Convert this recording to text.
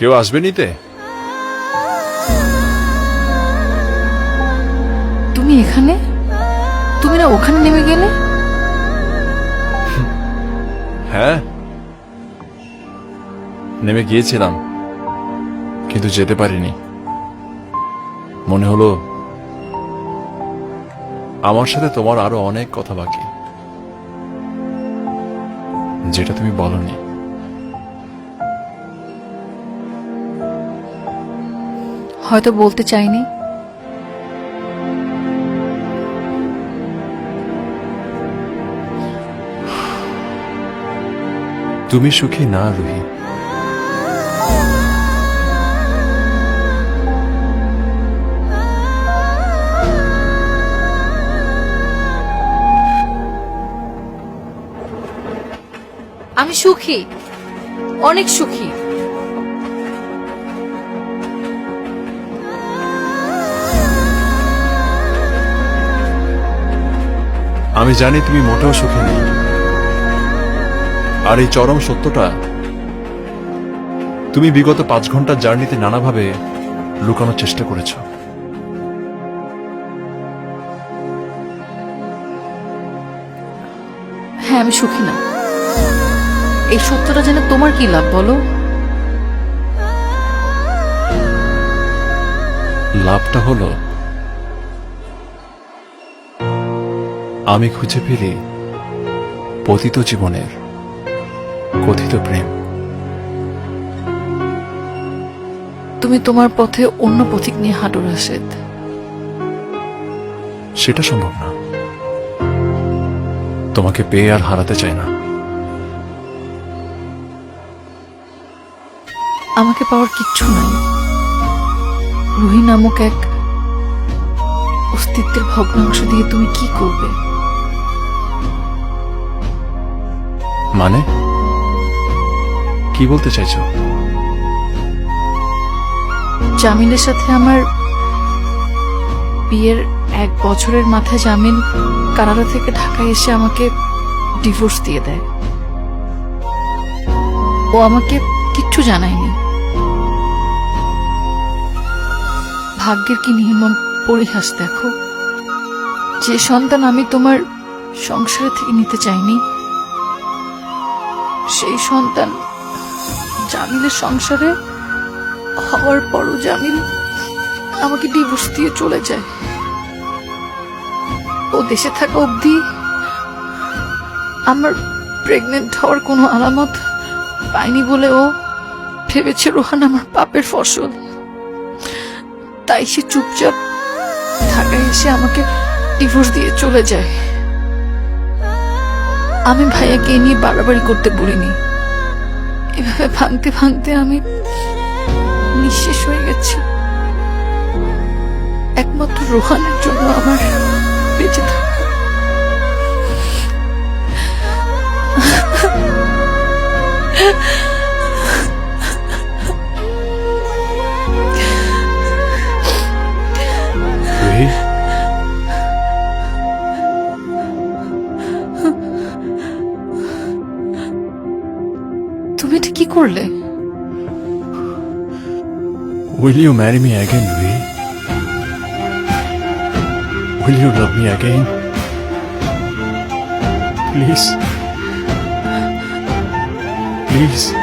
কেউ আসবে নিতে? তুমি এখানে? তুমি না ওখানে নেমে গেলে? হ্যাঁ। নেমে গিয়েছিলাম কিন্তু যেতে পারিনি। মনে হলো আমার সাথে তোমার আরও অনেক কথা বাকি। যেটা তুমি বলনি। হয়তো বলতে চাইনি। তুমি সুখী না রুহি? আমি সুখী অনেক সুখী। আমি জানি তুমি মোটেও সুখী নেই আর এই চরম সত্যটা তুমি বিগত পাঁচ ঘণ্টার জার্নিতে নানাভাবে লুকানোর চেষ্টা করেছ। হ্যাঁ আমি সুখী না। এই সত্যটা জেনে তোমার কি লাভ বলো? লাভটা হলো আমি খুঁজে পেলি পতিত জীবনের কথিত প্রেম। তুমি তোমার পথে অন্য পথিক নিয়ে হাঁটো রাশেদ সেটা সম্ভব না। তোমাকে পেয়ে আর হারাতে চাই না। আমাকে পাওয়ার কিচ্ছু নাই। রুহি নামক এক অস্তিত্বের ভগ্নাংশ দিয়ে তুমি কি করবে? মানে? কি বলতে চাইছো? জামিলের সাথে আমার বিয়ের এক বছরের মাথায় জামিল কানাডা থেকে ঢাকায় এসে আমাকে ডিভোর্স দিয়ে দেয়। ও আমাকে কিচ্ছু জানায়নি। ভাগ্যের কি নির্মম পরিহাস দেখো? যে সন্তান আমি তোমার সংসারে থেকে নিতে চাইনি সেই সন্তান জামিলের সংসারে হওয়ার পরও জামিল আমাকে ডিভোর্স দিয়ে চলে যায়। ও দেশে থাকা অবধি আমার প্রেগনেন্ট হওয়ার কোনো আলামত পাইনি বলে ও ভেবেছে রোহান আমার পাপের ফসল। তাই সে চুপচাপ ঢাকায় এসে আমাকে ডিভোর্স দিয়ে চলে যায়। আমি ভাইয়াকে নিয়ে বাড়াবাড়ি করতে বলিনি। এভাবে ভাঙতে ভাঙতে আমি নিঃশেষ হয়ে গেছি। একমাত্র রোহানের জন্য আমার বেঁচে কি করলে Will you marry me again, Rui? Will you love me again? Please. Please.